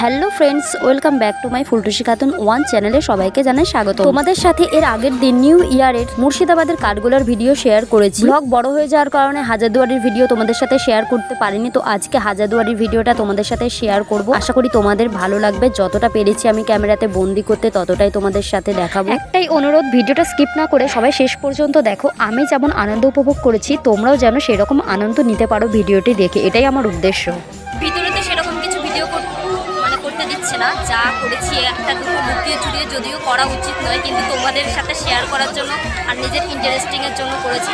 Hello friends, welcome back to my Phultusi Khatun one চ্যানেলে সবাইকে জানাই স্বাগত। তোমাদের সাথে এর আগের দিন নিউ ইয়ারের মুর্শিদাবাদের কাঠগোলার ভিডিও শেয়ার করেছি। ব্লগ বড় হয়ে যাওয়ার কারণে হাজারদুয়ারির ভিডিও তোমাদের সাথে শেয়ার করতে পারিনি, তো আজকে হাজারদুয়ারির ভিডিওটা তোমাদের সাথে শেয়ার করব। আশা করি তোমাদের ভালো লাগবে, যতটা পেরেছি আমি ক্যামেরাতে বন্দি করতে ততটাই তোমাদের সাথে দেখাবো। একটাই অনুরোধ, ভিডিওটা স্কিপ না করে সবাই শেষ পর্যন্ত দেখো। আমি যেমন আনন্দ উপভোগ করেছি, তোমরাও যেন সেরকম আনন্দ নিতে পারো ভিডিওটি দেখে, এটাই আমার উদ্দেশ্য। দিচ্ছে না, যা করেছি একটা দুটো লুকিয়ে চুরিয়ে যদিও করা উচিত নয়, কিন্তু তোমাদের সাথে শেয়ার করার জন্য আর নিজের ইন্টারেস্টিংয়ের জন্য করেছি।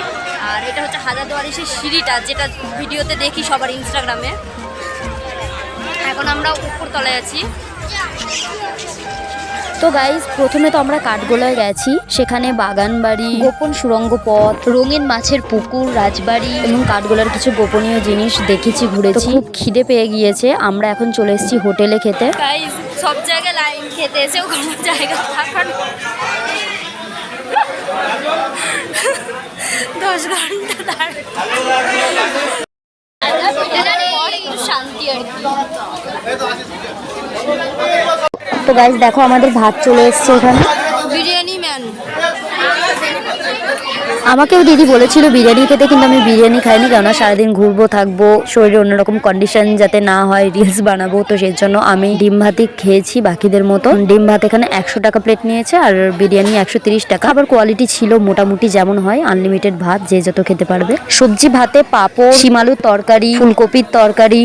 আর এটা হচ্ছে হাজারদুয়ারি সেই সিঁড়িটা, যেটা ভিডিওতে দেখি সবার ইনস্টাগ্রামে এখন আমরা উপরতলায় আছি। তো গাইজ প্রথমে তো আমরা কাঠগোলায় গেছি। সেখানে বাগান বাড়ি গোপন সুরঙ্গ পথ রঙিন মাছের পুকুর রাজবাড়ি এবং কাঠগোলার কিছু গোপনীয় জিনিস দেখেছি ঘুরেছি। খুব খিদে পেয়ে গিয়েছে। আমরা এখন চলে এসেছি হোটেলে খেতে। সব জায়গায় লাইন খেতে এসেও কোনো জায়গা থাকার দশ ঘণ্টা দাঁড়িয়ে। শান্তি আর কি। তো গাইজ দেখো আমাদের ভাত চলে এসছে এখানে বিরিয়ানি ম্যান আমাকেও দিদি বলেছিল বিরিয়ানি খেতে কিন্তু আমি বিরিয়ানি খাইনি কেননা সারাদিন ঘুরবো থাকব শরীরে অন্যরকম কন্ডিশন যাতে না হয় রিলস বানাবো তো সেই জন্য আমি ডিম ভাতই খেয়েছি বাকিদের মতো। ডিম ভাত এখানে একশো টাকা প্লেট নিয়েছে আর বিরিয়ানি একশো তিরিশ টাকা। আবার কোয়ালিটি ছিল মোটামুটি যেমন হয় আনলিমিটেড ভাত যে যত খেতে পারবে। সবজি ভাতে পাঁপড় শিমালুর তরকারি ফুলকপির তরকারি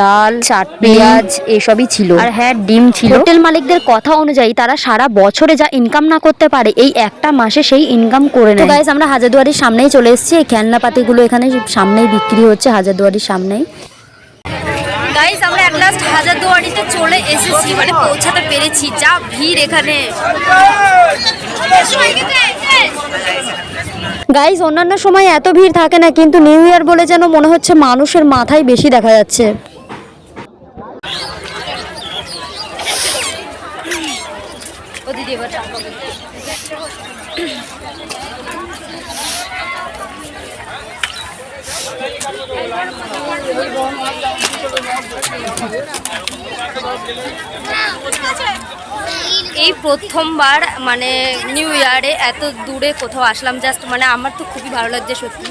ডাল চাট পেঁয়াজ এসবই ছিল। আর হ্যাঁ ডিম ছিল। হোটেল মালিকদের কথা অনুযায়ী তারা সারা বছরে যা ইনকাম না করতে পারে এই একটা মাসে সেই ইনকাম করে নেয়। আমরা হাজারদুয়ারির সামনেই চলে এসেছি। এই খেলনাপাতিগুলো এখানে সামনেই বিক্রি হচ্ছে হাজারদুয়ারির সামনেই। গাইস আমরা এক লাস্ট হাজারদুয়ারিতে চলে এসেছি মানে পৌঁছাতে পেরেছি। যা ভিড় এখানে। গাইজ অন্যান্য সময় এত ভিড় থাকে না কিন্তু নিউ ইয়ার বলে যেন মনে হচ্ছে মানুষের মাথায় বেশি দেখা যাচ্ছে। ও দিদি এবার চা খাবে। এই প্রথমবার মানে নিউ ইয়ারে এত দূরে কোথাও আসলাম জাস্ট মানে আমার তো খুবই ভালো লাগছে সত্যি।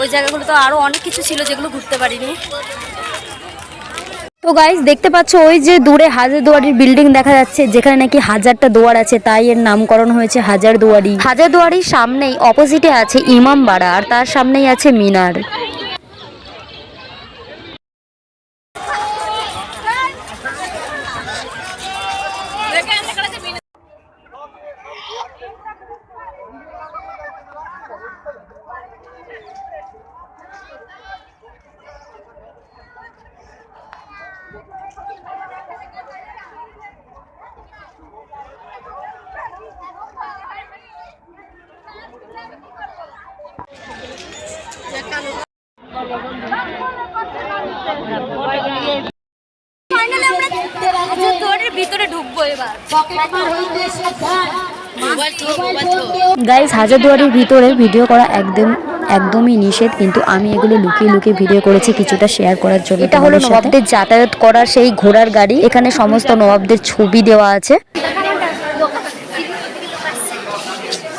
ওই জায়গাগুলো তো আরও অনেক কিছু ছিল যেগুলো ঘুরতে পারিনি। তো গাইজ দেখতে পাচ্ছ, ওই যে দূরে হাজার দুয়ারির বিল্ডিং দেখা যাচ্ছে, যেখানে নাকি হাজারটা দুয়ার আছে, তাই এর নামকরণ হয়েছে হাজার দুয়ারি হাজার দুয়ারির সামনেই অপোজিটে আছে ইমামবাড়া আর তার সামনেই আছে মিনার ফাইনালি আমরা হাজারদুয়ারির ভিতরে ঢুকবো এবার মোবাইল থো মোবাইল থো গাইজ হাজার দুয়ারির ভিতরে ভিডিও করা একদম একদমই নিষেধ কিন্তু আমি এগুলো লুকিয়ে লুকিয়ে ভিডিও করেছি কিছুটা শেয়ার করার জন্য এটা হলো নবাবদের যাতায়াত করার সেই ঘোড়ার গাড়ি। এখানে সমস্ত নবাবদের ছবি দেওয়া আছে।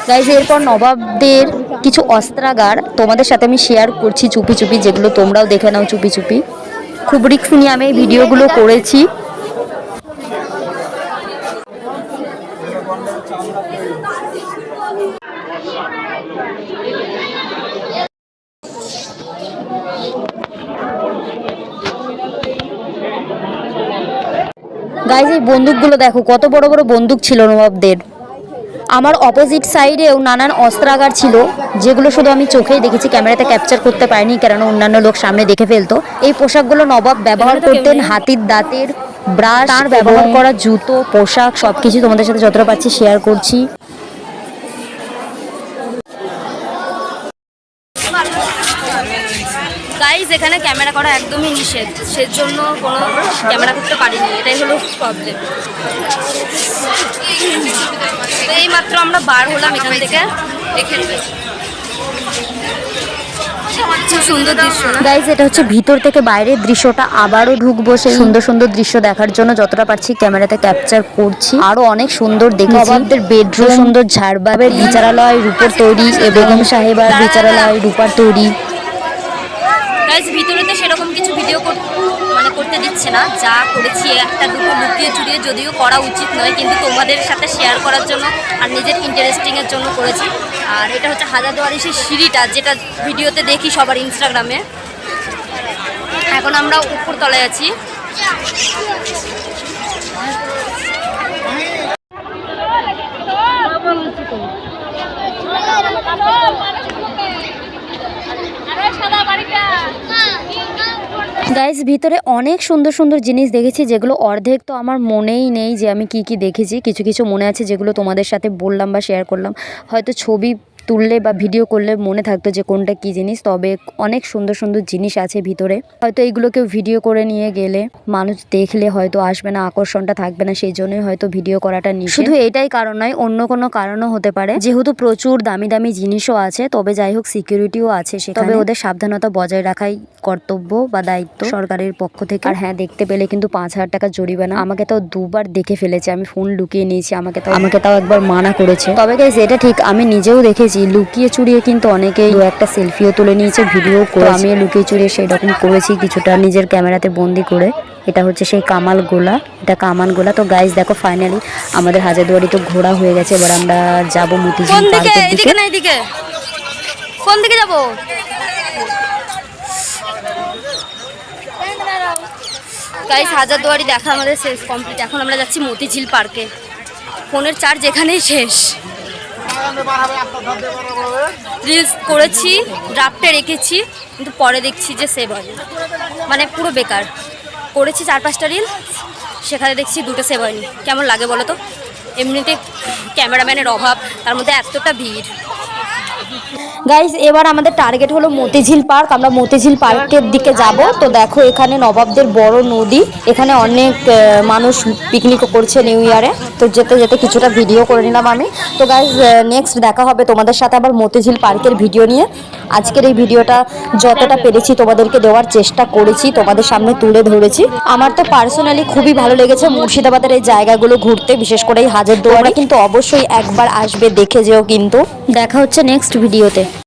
গাইজ এরপর নবাবদের কিছু অস্ত্রাগার তোমাদের সাথে আমি শেয়ার করছি চুপি চুপি যেগুলো তোমরাও দেখে নাও চুপি চুপি। খুব রিক্স নিয়ে আমি এই ভিডিওগুলো করেছি। গাইজ এই বন্দুকগুলো দেখো কত বড় বড় বন্দুক ছিল নবাবদের। আমার অপোজিট সাইডেও নানান অস্ত্রাগার ছিল যেগুলো শুধু আমি চোখেই দেখেছি ক্যামেরাতে ক্যাপচার করতে পারিনি কেন অন্যান্য লোক সামনে দেখে ফেলতো। এই পোশাকগুলো নবাব ব্যবহার করতেন হাতির দাঁতের ব্রাশ তার ব্যবহার করা জুতো পোশাক সব কিছু তোমাদের সাথে যতটা পাচ্ছি শেয়ার করছি। ক্যামেরা করা একদমই নিষেধ। সেজন্য কোনো ক্যামেরা করতে পারিনি। এটাই হলো প্রবলেম তো এই মাত্র আমরা বার হলাম এখান থেকে। এখানে খুব সুন্দর দৃশ্য না? গাইজ এটা হচ্ছে ভিতর থেকে বাইরের দৃশ্যটা। আবারও ঢুকবো সেই সুন্দর সুন্দর দৃশ্য দেখার জন্য। যতটা পারছি ক্যামেরাতে ক্যাপচার করছি। আরও অনেক সুন্দর দেখেছি। বেডরুম সুন্দর ঝাড়বাবের বিচারালয় রূপর তৈরি এ বেগম সাহেবার বিচারালয় রূপার তৈরি। গাইজ ভিতরে তো সেরকম কিছু ভিডিও মানে করতে দিচ্ছে না। যা করেছি, একটা দুটো লুকিয়ে চুরিয়ে যদিও করা উচিত নয়, কিন্তু তোমাদের সাথে শেয়ার করার জন্য আর নিজের ইন্টারেস্টিংয়ের জন্য করেছি। আর এটা হচ্ছে হাজারদুয়ারি সেই সিঁড়িটা, যেটা ভিডিওতে দেখি সবার ইনস্টাগ্রামে এখন আমরা উপর তলায় আছি। গাইজ ভিতরে অনেক সুন্দর সুন্দর জিনিস দেখেছি, যেগুলো অর্ধেক তো আমার মনেই নেই যে আমি কি কি দেখেছি। কিছু কিছু মনে আছে যেগুলো তোমাদের সাথে বললাম বা শেয়ার করলাম। হয়তো ছবি তুললে বা ভিডিও করলে মনে থাকতো যে কোনটা কি জিনিস, তবে অনেক সুন্দর সুন্দর জিনিস আছে ভিতরে। হয়তো এইগুলো কেউ ভিডিও করে নিয়ে গেলে মানুষ দেখলে হয়তো আসবে না, আকর্ষণটা থাকবে না, সেই জন্যই হয়তো ভিডিও করাটা নিষেধ। শুধু এটাই কারণ নয়, অন্য কোনো কারণও হতে পারে। যেহেতু প্রচুর দামি দামি জিনিসও আছে, তবে যাই হোক সিকিউরিটিও আছে সেখানে। তবে ওদের সাবধানতা বজায় রাখাই কর্তব্য বা দায়িত্ব সরকারের পক্ষ থেকে। আর হ্যাঁ দেখতে পেলে কিন্তু পাঁচ হাজার টাকা জরিমানা। আমাকে তো দুবার দেখে ফেলেছে, আমি ফোন লুকিয়ে নিয়েছি, আমাকে তো আমাকে তাও একবার মানা করেছে। তবে গাইজ এটা ঠিক, আমি নিজেও দেখেছি। লুকিয়ে চুরিয়ে কিন্তু অনেকেই একটা সেলফিও তুলে নিয়েছে ভিডিও করে আমিও লুকিয়ে চুরিয়ে সেই রকম করেছি কিছুটা নিজের ক্যামেরাতে বন্দি করে। এটা হচ্ছে সেই কামাল গোলা। এটা কামান গোলা। তো গাইজ দেখো ফাইনালি আমাদের হাজারদুয়ারি তো ঘোরা হয়ে গেছে। এবার আমরা যাব মতিঝিল পার্কের এদিকে দিকে। না এদিকে? কোন দিকে যাব? গাইস হাজারদুয়ারি দেখা আমাদের শেষ কমপ্লিট এখন আমরা যাচ্ছি মতিঝিল পার্কে। ফোনের চার্জ এখানেই শেষ। রিলস করেছি ড্রাফটে রেখেছি, কিন্তু পরে দেখছি যে সেভ হয়নি। মানে পুরো বেকার। করেছি চার পাঁচটা রিল সেখানে দেখছি দুটো সেভ হয়নি। কেমন লাগে বলো তো? এমনিতে ক্যামেরাম্যানের অভাব, তার মধ্যে এতটা ভিড়। গাইজ এবার আমাদের টার্গেট হলো মতিঝিল পার্ক আমরা মতিঝিল পার্কের দিকে যাব। তো দেখো, এখানে নবাবদের বড় নদী, এখানে অনেক মানুষ পিকনিকও করছে নিউ ইয়ারে তো যেতে যেতে কিছুটা ভিডিও করে নিলাম আমি। তো গাইজ নেক্সট দেখা হবে তোমাদের সাথে আবার মতিঝিল পার্কের ভিডিও নিয়ে। আজকের এই ভিডিওটা যতটা পেরেছি তোমাদেরকে দেওয়ার চেষ্টা করেছি, তোমাদের সামনে তুলে ধরেছি। আমার তো পার্সোনালি খুবই ভালো লেগেছে মুর্শিদাবাদের এই জায়গাগুলো ঘুরতে, বিশেষ করে এই হাজারদুয়ারি। কিন্তু অবশ্যই একবার আসবে, দেখে যেও কিন্তু। দেখা হচ্ছে নেক্সট ভিডিওতে